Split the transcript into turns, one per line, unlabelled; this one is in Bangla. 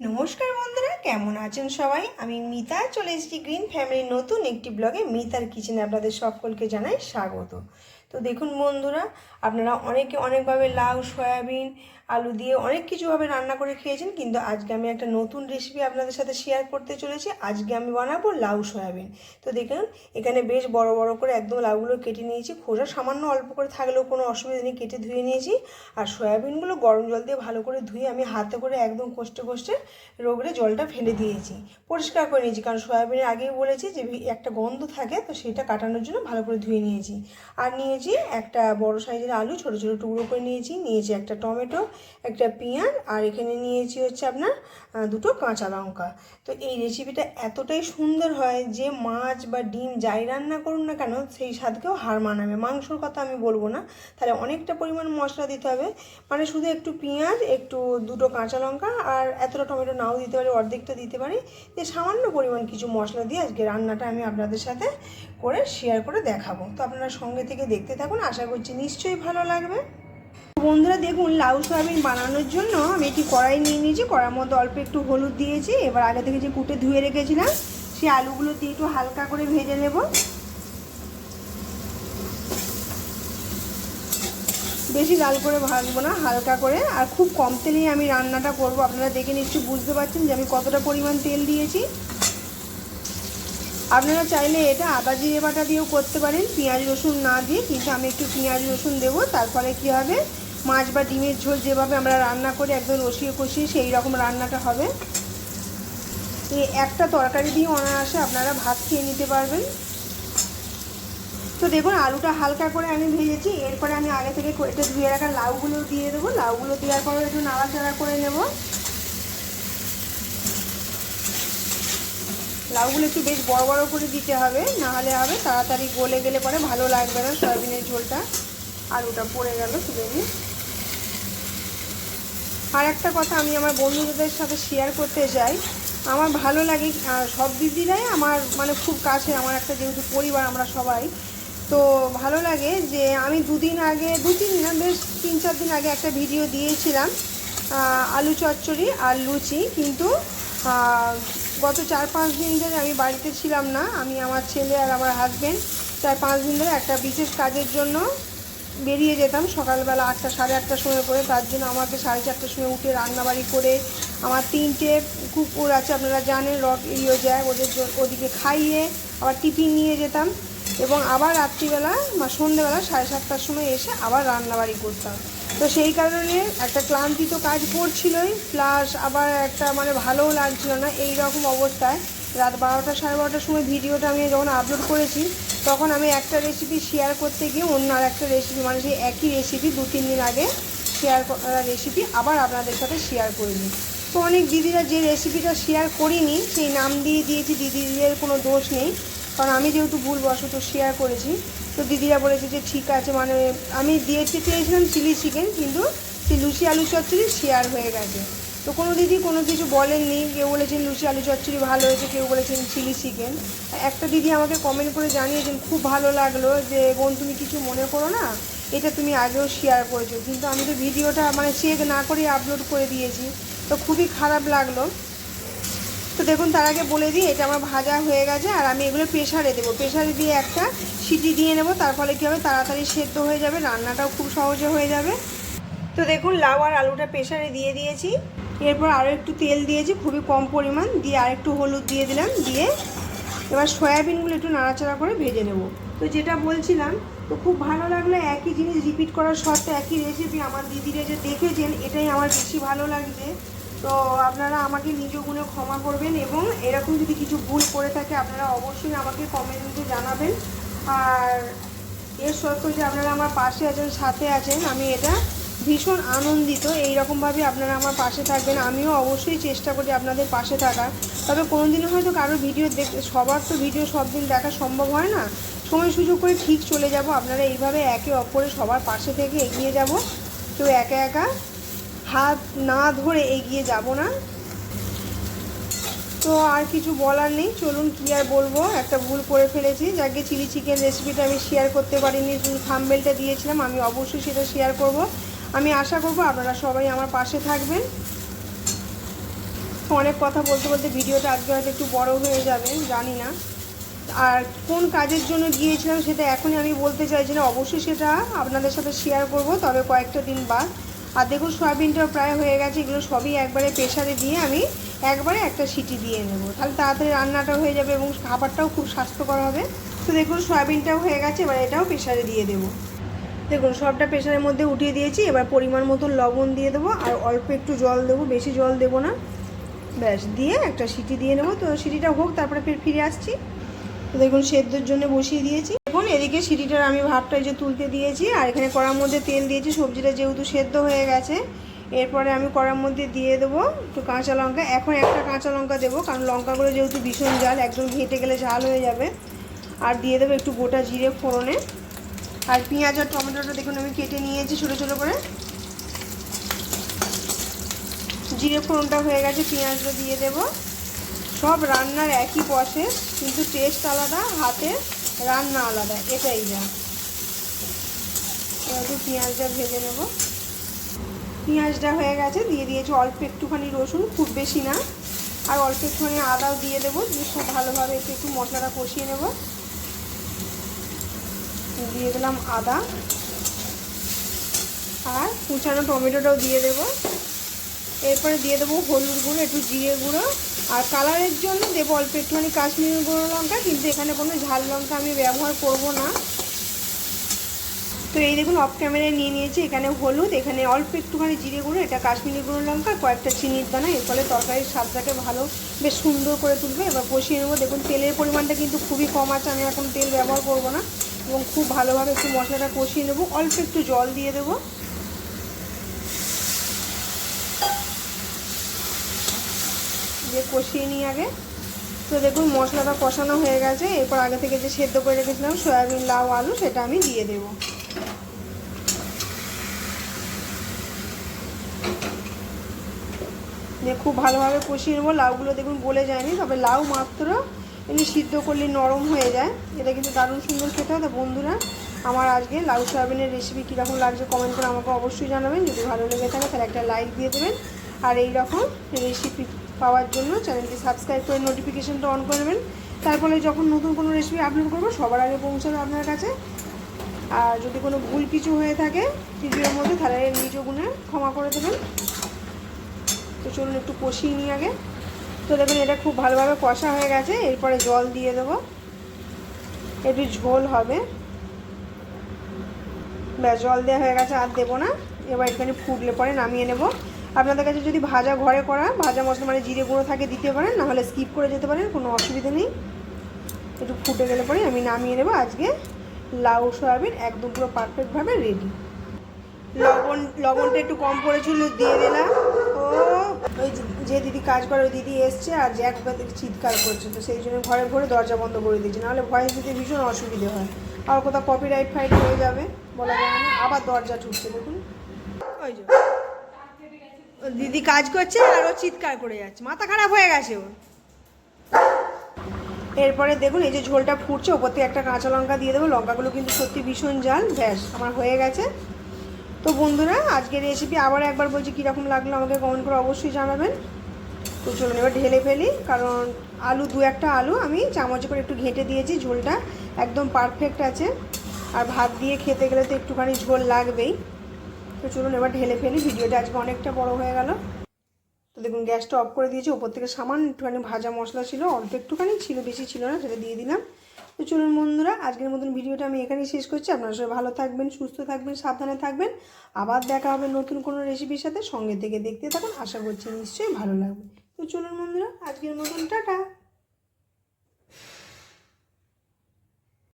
নমস্কার বন্ধুরা, কেমন আছেন সবাই? আমি মিতা, চলে এসেছি গ্রিন ফ্যামিলির নতুন একটি ব্লগে মিতার কিচেনে আপনাদের সকলকে জানাই স্বাগত। তো দেখুন বন্ধুরা, আপনারা অনেকে অনেকভাবে লাউ, সয়াবিন আলু দিয়ে অনেক কিছুভাবে রান্না করে খেয়েছেন, কিন্তু আজকে আমি একটা নতুন রেসিপি আপনাদের সাথে শেয়ার করতে চলেছি। আজকে আমি বানাবো লাউ সয়াবিন। তো দেখুন, এখানে বেশ বড় বড় করে একদম লাউগুলো কেটে নিয়েছি। খোসা সামান্য অল্প করে থাকলেও কোনো অসুবিধা নেই, কেটে ধুয়ে নিয়েছি। আর সয়াবিনগুলো গরম জল দিয়ে ভালো করে ধুয়ে আমি হাতে করে একদম কষ্টে কষ্টে রোগড়ে জলটা ফেলে দিয়েছি। পরিষ্কার করে নিয়েছি, কারণ সয়াবিনের আগেই বলেছি যে একটা গন্ধ থাকে, তো সেটা কাটানোর জন্য ভালো করে ধুয়ে নিয়েছি। আর নিয়েছি একটা বড় সাইজের আলু, ছোটো ছোটো টুকরো করে নিয়েছি। নিয়েছি একটা টমেটো একটা পেঁয়াজ, আর এখানে নিয়েছি হচ্ছে আপনার দুটো কাঁচা লঙ্কা। তো এই রেসিপিটা এতটাই সুন্দর হয় যে মাছ বা ডিম যাই রান্না করুন না কেন, সেই স্বাদকেও হার মানাবে। মাংসর কথা আমি বলব না, তাহলে অনেকটা পরিমাণ মশলা দিতে হবে। মানে শুধু একটু পেঁয়াজ, একটু দুটো কাঁচা লঙ্কা, আর এতটা টমেটো নাও দিতে পারি, অর্ধেকটা দিতে পারি। যে সামান্য পরিমাণ কিছু মশলা দিয়ে আজকে রান্নাটা আমি আপনাদের সাথে করে শেয়ার করে দেখাবো। তো আপনারা সঙ্গে থেকে দেখতে থাকুন, আশা করছি নিশ্চয়ই ভালো লাগবে। বন্ধুরা দেখুন, লাউ সয়াবিন বানানোর জন্য আমি একটি কড়াই নিয়ে নিয়েছি। কড়ার মধ্যে অল্প একটু হলুদ দিয়েছি। এবার আগে থেকে যে কুটে ধুয়ে রেখেছিলাম, সেই আলুগুলো দিয়ে একটু হালকা করে ভেজে নেব। বেশি লাল করে ভাজবো না, হালকা করে। আর খুব কম তেলেই আমি রান্নাটা করব। আপনারা দেখে নিশ্চয়ই বুঝতে পারছেন যে আমি কতটা পরিমাণ তেল দিয়েছি। আপনারা চাইলে এটা আদা জিরে বাটা দিয়েও করতে পারেন। পেঁয়াজ রসুন না দিয়ে, কিন্তু আমি একটু পেঁয়াজ রসুন দেবো। তারপরে কী হবে? মাছ বা ডিমের ঝোল যেভাবে আমরা রান্না করি, একদম রসিয়ে কষিয়ে সেই রকম রান্নাটা হবে। এই একটা তরকারি দিয়ে অনায়াসে আপনারা ভাত খেয়ে নিতে পারবেন। তো দেখুন, আলুটা হালকা করে আমি ভেজেছি, এরপরে আমি আগে থেকে কেটে ধুয়ে রাখা লাউগুলো দিয়ে দেবো। লাউগুলো দেওয়ার পরে একটু নাড়াচাড়া করে নেব। লাউগুলো একটু বেশ বড় বড় করে দিতে হবে, না হলে হবে তাড়াতাড়ি গলে গেলে পরে ভালো লাগবে না, সয়াবিনের ঝোলটা। আলুটা পড়ে গেল, তুলে নিই। আর একটা কথা আমি আমার বন্ধুদের সাথে শেয়ার করতে চাই আমার ভালো লাগে সব দিদিরাই আমার মানে খুব কাছে আমার একটা যেহেতু পরিবার, আমরা সবাই। তো ভালো লাগে যে আমি দুদিন আগে, দু তিন না, বেশ তিন চার দিন আগে একটা ভিডিও দিয়েছিলাম আলু চচ্চড়ি আর লুচি। কিন্তু গত চার পাঁচ দিন ধরে আমি বাড়িতে ছিলাম না। আমি আমার ছেলে আর আমার হাজব্যান্ড চার পাঁচ দিন ধরে একটা বিশেষ কাজের জন্য বেরিয়ে যেতাম সকালবেলা আটটা, সাড়ে আটটার সময় করে। তার জন্য আমাকে সাড়ে চারটার সময় উঠে রান্নাবাড়ি করে আমার তিনটে কুকুর আছে, আপনারা জানেন, রক ইয়ে যায় ওদের ওদিকে খাইয়ে আবার টিফিন নিয়ে যেতাম এবং আবার রাত্রিবেলা বা সন্ধ্যেবেলা সাড়ে সাতটার সময় এসে আবার রান্নাবাড়ি করতাম। তো সেই কারণে একটা ক্লান্তি তো কাজ করছিলই প্লাস আবার একটা মানে ভালোও লাগছিল না। এই রকম অবস্থায় রাত বারোটা, সাড়ে বারোটার সময় ভিডিওটা আমি যখন আপলোড করেছি তখন আমি একটা রেসিপি শেয়ার করতে গিয়ে অন্য আর একটা রেসিপি মানে সেই একই রেসিপি দু, তিন দিন আগে শেয়ার করা রেসিপি আবার আপনাদের সাথে শেয়ার করে করিনি তো অনেক দিদিরা যে রেসিপিটা শেয়ার করিনি, সেই নাম দিয়ে দিয়েছি, দিদিদের কোনো দোষ নেই, কারণ আমি যেহেতু ভুলবশত শেয়ার করেছি, তো দিদিরা বলেছে যে ঠিক আছে মানে আমি দিয়েতে চেয়েছিলাম চিলি চিকেন কিন্তু সেই লুচি আলু চচ্চড়ি শেয়ার হয়ে গেছে। তো কোনো দিদি কোনো কিছু বলেননি। কেউ বলেছেন লুচি, আলু চচ্চড়ি ভালো হয়েছে, কেউ বলেছেন চিলি চিকেন। একটা দিদি আমাকে কমেন্ট করে জানিয়েছেন, খুব ভালো লাগল যে, বোন, তুমি কিছু মনে করো না, এটা তুমি আগেও শেয়ার করেছ। কিন্তু আমি তো ভিডিওটা মানে চেক না করে আপলোড করে দিয়েছি, তো খুবই খারাপ লাগল। তো দেখুন, তার আগে বলে দিই, এটা আমার ভাজা হয়ে গেছে, আর আমি এগুলো প্রেশারে দেবো। প্রেশারে দিয়ে একটা সিটি দিয়ে নেব, তার ফলে কী হবে, তাড়াতাড়ি সেদ্ধ হয়ে যাবে, রান্নাটাও খুব সহজে হয়ে যাবে। তো দেখুন, লাউ আর আলুটা প্রেশারে দিয়ে দিয়েছি। এরপর আরও একটু তেল দিয়েছি, খুবই কম পরিমাণ। দিয়ে আর একটু হলুদ দিয়ে দিলাম, দিয়ে এবার সয়াবিনগুলো একটু নাড়াচাড়া করে ভেজে নেব। তো যেটা বলছিলাম, তো খুব ভালো লাগল একই জিনিস রিপিট করার সত্ত্বে একই রেসিপি আমার দিদিরা যে দেখেছেন, এটাই আমার বেশি ভালো লাগছে। তো আপনারা আমাকে নিজ গুণে ক্ষমা করবেন এবং এরকম যদি কিছু ভুল করে থাকে, আপনারা অবশ্যই আমাকে কমেন্টে জানাবেন। আর এর সত্ত্বেও যে আপনারা আমার পাশে আছেন, সাথে আছেন, আমি এটা ভীষণ আনন্দিত এই রকমভাবে আপনারা আমার পাশে থাকবেন। আমিও অবশ্যই চেষ্টা করি আপনাদের পাশে থাকার। তবে কোনোদিনও হয়তো কারোর ভিডিও দেখ, সবার তো ভিডিও সব দিন দেখা সম্ভব হয় না। সময় সুযোগ করে ঠিক চলে যাব। আপনারা এইভাবে একে অপরে সবার পাশে থেকে এগিয়ে যাব। কেউ একা একা হাত না ধরে এগিয়ে যাব না। তো আর কিছু বলার নেই। চলুন কী আর বলব? একটা ভুল করে ফেলেছি। যাকে চিলি চিকেন রেসিপিটা আমি শেয়ার করতে পারিনি থাম্বেলটা দিয়েছিলাম, আমি অবশ্যই সেটা শেয়ার করব। আমি আশা করব আপনারা সবাই আমার পাশে থাকবেন। অনেক কথা বলতে বলতে ভিডিওটা আজকে হয়তো একটু বড় হয়ে যাবে, জানি না। আর কোন কাজের জন্য গিয়েছিলাম সেটা এখনই আমি বলতে চাইছি না, অবশ্যই সেটা আপনাদের সাথে শেয়ার করব, তবে কয়েকটা দিন বাদ। আর দেখুন, সয়াবিনটাও প্রায় হয়ে গেছে, এগুলো সবই একবারে প্রেশারে দিয়ে আমি একবারে একটা সিটি দিয়ে নেব। তাহলে তাড়াতাড়ি রান্নাটা হয়ে যাবে এবং খাবারটাও খুব স্বাস্থ্যকর হবে। তো দেখুন, সয়াবিনটাও হয়ে গেছে, এবার এটাও প্রেশারে দিয়ে দেবো। দেখুন, সবটা প্রেশারের মধ্যে উঠিয়ে দিয়েছি। এবার পরিমাণ মতন লবণ দিয়ে দেবো, আর অল্প একটু জল দেবো, বেশি জল দেবো না। ব্যাস, দিয়ে একটা সিটি দিয়ে নেব। তো সিটিটা হোক, তারপরে ফের ফিরে আসছি। তো দেখুন, সেদ্ধর জন্য বসিয়ে দিয়েছি। দেখুন, এদিকে সিটিটার আমি ভাবটা যে তুলতে দিয়েছি, আর এখানে কড়ার মধ্যে তেল দিয়েছি। সবজিটা যেহেতু সেদ্ধ হয়ে গেছে, এরপরে আমি কড়ার মধ্যে দিয়ে দেবো একটু কাঁচা লঙ্কা। এখন একটা কাঁচা লঙ্কা দেবো, কারণ লঙ্কাগুলো যেহেতু ভীষণ জাল, একদম ঘেঁটে গেলে ঝাল হয়ে যাবে। আর দিয়ে দেবো একটু গোটা জিরে ফোড়নে। আর পেঁয়াজ আর টমেটোটা দেখুন, আমি কেটে নিয়েছি ছোটো ছোটো করে। জিরে ফোড়নটা হয়ে গেছে, পেঁয়াজটা দিয়ে দেব। সব রান্নার একই প্রসেস কিন্তু টেস্ট আলাদা, হাতে রান্না আলাদা, এটাই যা। এবার পেঁয়াজটা ভেজে নেব। পেঁয়াজটা হয়ে গেছে, দিয়ে দিয়েছি অল্প একটুখানি রসুন, খুব বেশি না। আর অল্প একটুখানি আদাও দিয়ে দেবো, দিয়ে খুব ভালোভাবে একটু একটু মশলাটা কষিয়ে নেব। দিয়ে দিলাম আদা। আর কুচানো টমেটোটাও দিয়ে দেবো। এরপরে দিয়ে দেবো হলুদ গুঁড়ো, একটু জিরে গুঁড়ো। আর কালারের জন্য দেবো অল্প একটুখানি কাশ্মীরি গুঁড়ো লঙ্কা, কিন্তু এখানে কোনো ঝাল লঙ্কা আমি ব্যবহার করব না। তো এই দেখুন অফ ক্যামেরায় নিয়ে নিয়েছি। এখানে হলুদ, এখানে অল্প একটুখানি জিরে গুঁড়ো, এটা কাশ্মীরি গুঁড়ো লঙ্কা, কয়েকটা চিনির দানা। এর ফলে তরকারির স্বাদটাকে ভালো, বেশ সুন্দর করে তুলবে। এবার কষিয়ে নেব। দেখুন, তেলের পরিমাণটা কিন্তু খুবই কম আছে। আমি এখন তেল ব্যবহার করব না। এবং খুব ভালোভাবে একটু মশলাটা কষিয়ে নেব। অল্প একটু জল দিয়ে দেবো। দিয়ে কষিয়ে নিই আগে। তো দেখুন, মশলাটা কষানো হয়ে গেছে। এরপর আগে থেকে যে সেদ্ধ করে রেখেছিলাম, সয়াবিন, লাউ, আলু, সেটা আমি দিয়ে দেব। দিয়ে খুব ভালোভাবে কষিয়ে নেব। লাউগুলো দেখুন গলে যায়নি, তবে লাউ মাত্র এমনি সিদ্ধ করলে নরম হয়ে যায়। এটা কিন্তু দারুণ সুন্দর খেতে হয়। তো বন্ধুরা, আমার আজকে লাউ সয়াবিনের রেসিপি কীরকম লাগছে কমেন্ট করে আমাকে অবশ্যই জানাবেন। যদি ভালো লেগে থাকে, তাহলে একটা লাইক দিয়ে দেবেন। আর এই রকম রেসিপি পাওয়ার জন্য চ্যানেলটি সাবস্ক্রাইব করে নোটিফিকেশানটা অন করে নেবেন তারপরে যখন নতুন কোনো রেসিপি আপলোড করব, সবার আগে পৌঁছাবে আপনার কাছে। আর যদি কোনো ভুল কিছু হয়ে থাকে ভিডিওর মধ্যে, তাহলে নিজ গুণে ক্ষমা করে দেবেন। তো চলুন একটু কষিয়ে নিই আগে। তো দেখুন, এটা খুব ভালোভাবে কষা হয়ে গেছে। এরপরে জল দিয়ে দেবো। একটু ঝোল হবে। ব্যাস, জল দেওয়া হয়ে গেছে, আর দেবো না। এবার একটুখানি ফুটলে পরে নামিয়ে নেব। আপনাদের কাছে যদি ভাজা ঘরে করা, ভাজা মশলা মানে জিরে গুঁড়ো থাকে দিতে পারেন নাহলে স্কিপ করে যেতে পারেন, কোনো অসুবিধা নেই। একটু ফুটে গেলে পরে আমি নামিয়ে নেব। আজকে লাউ, সয়াবিন একদম পুরো পারফেক্টভাবে রেডি লবণ, লবণটা একটু কম পড়েছিল, দিয়ে দিলাম। ওই যে দিদি কাজ করে, ওই দিদি এসছে আর জ্যাক থেকে চিৎকার করছে। তো সেই জন্য ঘরে ঘরে দরজা বন্ধ করে দিয়েছে। নাহলে ভয়েস দিতে ভীষণ অসুবিধে হয়। আর কোথাও কপিরাইট ফাইট হয়ে যাবে, বলা যাবে না। আবার দরজা ঠুকছে দেখুন। ওই যে। দিদি কাজ করছে আর ও চিৎকার করে যাচ্ছে। মাথা খারাপ হয়ে গেছে ওর। এরপরে দেখুন, এই যে ঝোলটা ফুটছে, ওপর থেকে একটা কাঁচা লঙ্কা দিয়ে দেবো। লঙ্কাগুলো কিন্তু সত্যি ভীষণ জাল ব্যাস, আমার হয়ে গেছে। তো বন্ধুরা, আজকের রেসিপি আবার একবার বলছি কীরকম লাগল আমাকে কমেন্ট করে অবশ্যই জানাবেন। তো চলুন এবার ঢেলে ফেলি, কারণ আলু, দু একটা আলু আমি চামচ করে একটু ঘেঁটে দিয়েছি, ঝোলটা একদম পারফেক্ট আছে। আর ভাত দিয়ে খেতে গেলে তো একটুখানি ঝোল লাগবেই। তো চলুন এবার ঢেলে ফেলি, ভিডিওটা আজকে অনেকটা বড় হয়ে গেল। তো দেখুন, গ্যাসটা অফ করে দিয়েছি। ওপর থেকে সামান একটুখানি ভাজা মশলা ছিল, অল্প একটুখানি, ছিল, বেশি ছিল না, সেটা দিয়ে দিলাম। তো চলুন বন্ধুরা, আজকের মতন ভিডিওটা আমি এখানেই শেষ করছি। আপনারা সবাই ভালো থাকবেন, সুস্থ থাকবেন, সাবধানে থাকবেন। আবার দেখা হবে নতুন কোনো রেসিপির সাথে। সঙ্গে থেকে দেখতে থাকুন। আশা করছি নিশ্চয়ই ভালো লাগবে। তো চলুন বন্ধুরা, আজকের মতন টাটা।